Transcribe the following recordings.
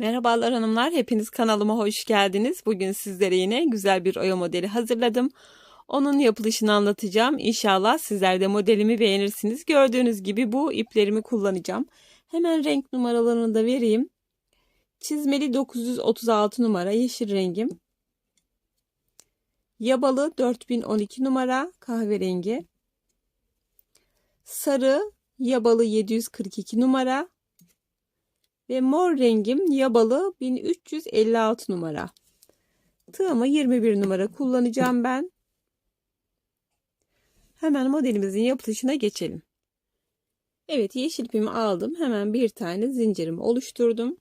Merhabalar hanımlar, hepiniz kanalıma hoş geldiniz. Bugün sizlere yine güzel bir oya modeli hazırladım. Onun yapılışını anlatacağım. İnşallah sizler de modelimi beğenirsiniz. Gördüğünüz gibi bu iplerimi kullanacağım. Hemen renk numaralarını da vereyim. Çizmeli 936 numara yeşil rengim. Yabalı 4012 numara kahverengi. Sarı yabalı 742 numara ve mor rengim yabalı 1356 numara. Tığımı 21 numara kullanacağım ben. Hemen modelimizin yapılışına geçelim. Evet yeşil ipimi aldım. Hemen bir tane zincirimi oluşturdum.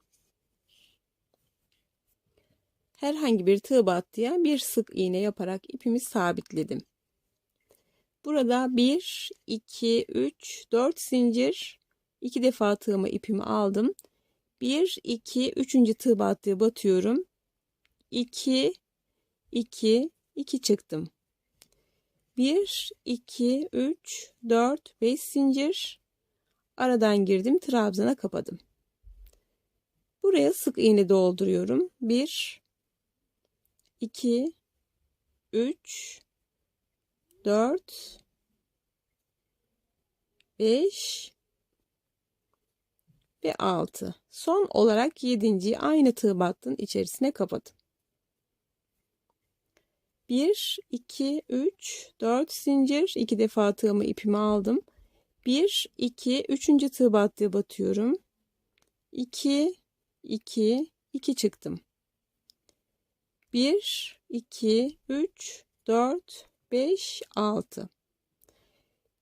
Herhangi bir tığ battıya bir sık iğne yaparak ipimi sabitledim. Burada 1, 2, 3, 4 zincir. 2 defa tığımı ipimi aldım. 1, 2, 3. tığ battıya batıyorum. 2, 2, 2 çıktım. 1, 2, 3, 4, 5 zincir. Aradan girdim. Trabzana kapadım. Buraya sık iğne dolduruyorum. 1, 2, 3, 4, 5, ve 6. Son olarak 7. aynı tığ battın içerisine kapadım. 1, 2, 3, 4 zincir. 2 defa tığımı ipimi aldım. 1, 2, 3. tığ battıya batıyorum. 2, 2, 2 çıktım. 1, 2, 3, 4, 5, 6.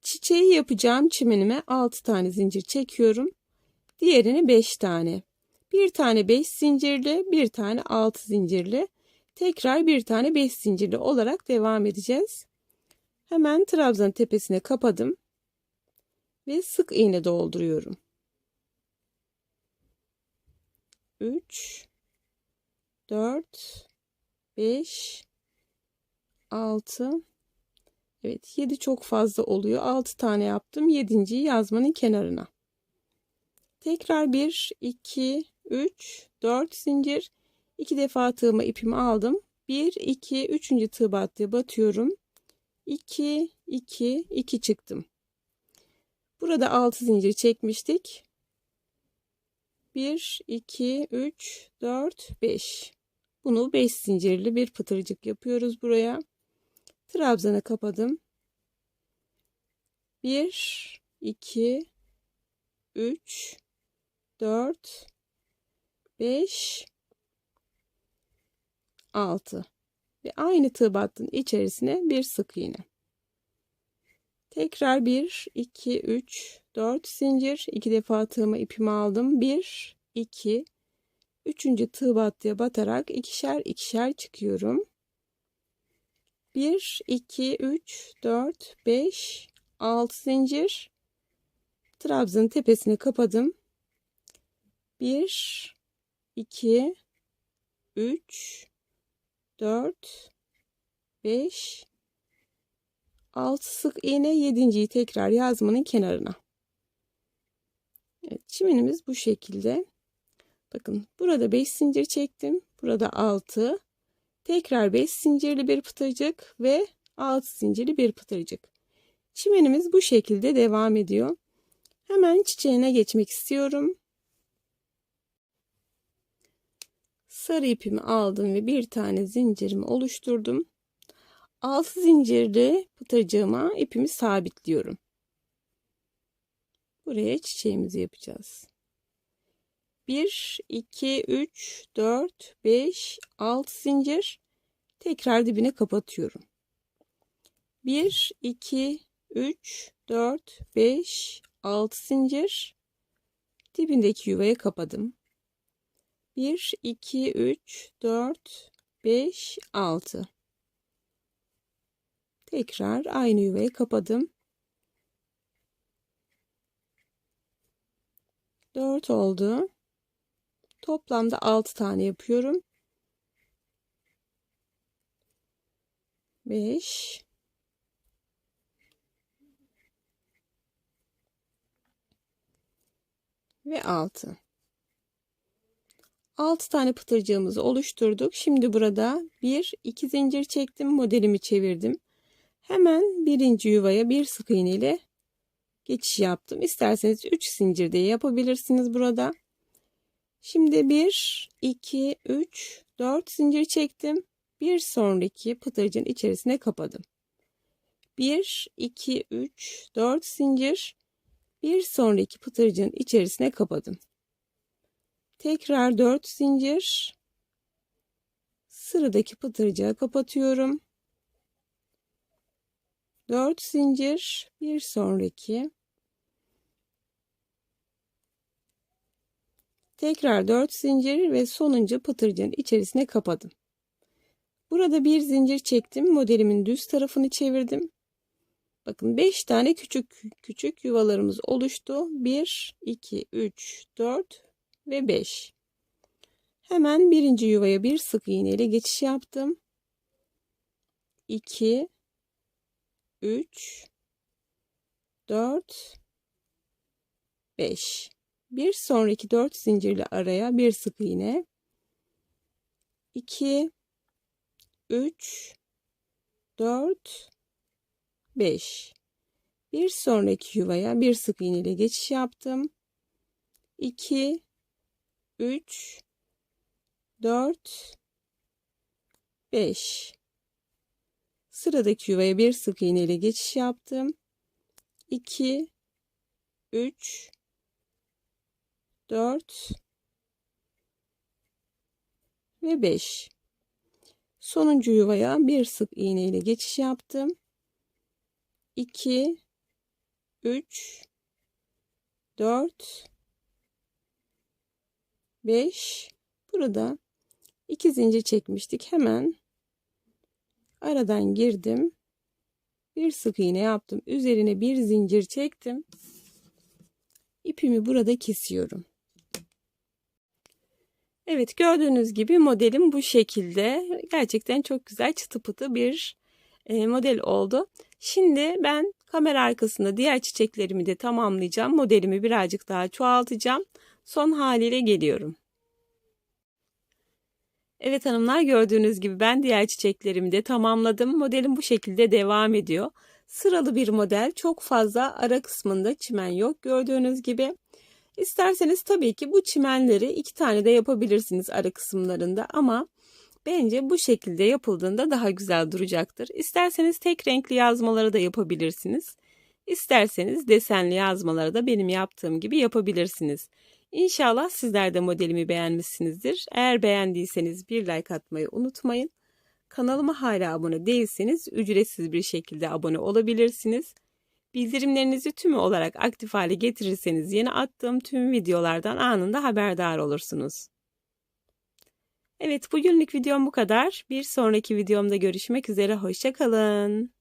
Çiçeği yapacağım çimenime 6 tane zincir çekiyorum. Diğerini 5 tane. Bir tane 5 zincirli, bir tane 6 zincirli. Tekrar bir tane 5 zincirli olarak devam edeceğiz. Hemen trabzan tepesine kapadım. Ve sık iğne dolduruyorum. 3 4 5 6 Evet 7 çok fazla oluyor. 6 tane yaptım. 7.yi yazmanın kenarına. Tekrar 1, 2, 3, 4 zincir. 2 defa tığıma ipimi aldım. 1, 2, 3. tığ battıya batıyorum. 2, 2, 2 çıktım. Burada 6 zincir çekmiştik. 1, 2, 3, 4, 5. Bunu 5 zincirli bir pıtırcık yapıyoruz buraya. Trabzana kapadım. 1, 2, 3, 4 5 6 ve aynı tığ battın içerisine bir sık iğne. Tekrar 1 2 3 4 zincir iki defa tığıma ipimi aldım. 1 2 üçüncü tığ battıya batarak ikişer ikişer çıkıyorum. 1 2 3 4 5 6 zincir trabzanın tepesini kapadım. 1 2 3 4 5 6 sık iğne 7.yi tekrar yazmanın kenarına. Evet, çimenimiz bu şekilde. Bakın burada 5 zincir çektim. Burada 6. Tekrar 5 zincirli bir pıtırcık ve 6 zincirli bir pıtırcık. Çimenimiz bu şekilde devam ediyor. Hemen çiçeğine geçmek istiyorum. Sarı ipimi aldım ve bir tane zincirimi oluşturdum. Altı zincirli pıtırcığıma ipimi sabitliyorum. Buraya çiçeğimizi yapacağız. 1, 2, 3, 4, 5, 6 zincir. Tekrar dibine kapatıyorum. 1, 2, 3, 4, 5, 6 zincir. Dibindeki yuvaya kapadım. 1, 2, 3, 4, 5, 6. Tekrar aynı yuvayı kapadım. 4 oldu. Toplamda 6 tane yapıyorum. 5 ve 6. 6 tane pıtırcığımızı oluşturduk. Şimdi burada 1 2 zincir çektim. Modelimi çevirdim. Hemen birinci yuvaya bir sık iğne ile geçiş yaptım. İsterseniz 3 zincir de yapabilirsiniz burada. Şimdi 1 2 3 4 zincir çektim. Bir sonraki pıtırcığın içerisine kapadım. 1 2 3 4 zincir bir sonraki pıtırcığın içerisine kapadım. Tekrar 4 zincir sıradaki pıtırcığı kapatıyorum. 4 zincir bir sonraki tekrar 4 zincir ve sonuncu pıtırcığın içerisine kapadım. Burada bir zincir çektim. Modelimin düz tarafını çevirdim. Bakın 5 tane küçük küçük yuvalarımız oluştu. 1, 2, 3, 4 ve 5. Hemen birinci yuvaya bir sık iğne ile geçiş yaptım. 2, 3, 4, 5. Bir sonraki 4 zincirli araya bir sık iğne. 2, 3, 4, 5. Bir sonraki yuvaya bir sık iğne ile geçiş yaptım. 2 3 4 5 Sıradaki yuvaya bir sık iğne ile geçiş yaptım. 2 3 4 ve 5 sonuncu yuvaya bir sık iğne ile geçiş yaptım. 2 3 4 5 burada iki zincir çekmiştik. Hemen aradan girdim. Bir sık iğne yaptım. Üzerine bir zincir çektim. İpimi burada kesiyorum. Evet gördüğünüz gibi modelim bu şekilde. Gerçekten çok güzel çıtı pıtı bir e, model oldu. Şimdi ben kamera arkasında diğer çiçeklerimi de tamamlayacağım. Modelimi birazcık daha çoğaltacağım. Son haliyle geliyorum. Evet hanımlar gördüğünüz gibi ben diğer çiçeklerimi de tamamladım. Modelim bu şekilde devam ediyor. Sıralı bir model. Çok fazla ara kısmında çimen yok gördüğünüz gibi. İsterseniz tabii ki bu çimenleri iki tane de yapabilirsiniz ara kısımlarında ama Bence bu şekilde yapıldığında daha güzel duracaktır. İsterseniz tek renkli yazmaları da yapabilirsiniz. İsterseniz desenli yazmaları da benim yaptığım gibi yapabilirsiniz. İnşallah sizler de modelimi beğenmişsinizdir. Eğer beğendiyseniz bir like atmayı unutmayın. Kanalıma hala abone değilseniz ücretsiz bir şekilde abone olabilirsiniz. Bildirimlerinizi tümü olarak aktif hale getirirseniz yeni attığım tüm videolardan anında haberdar olursunuz. Evet bugünlük videom bu kadar. Bir sonraki videomda görüşmek üzere. Hoşçakalın.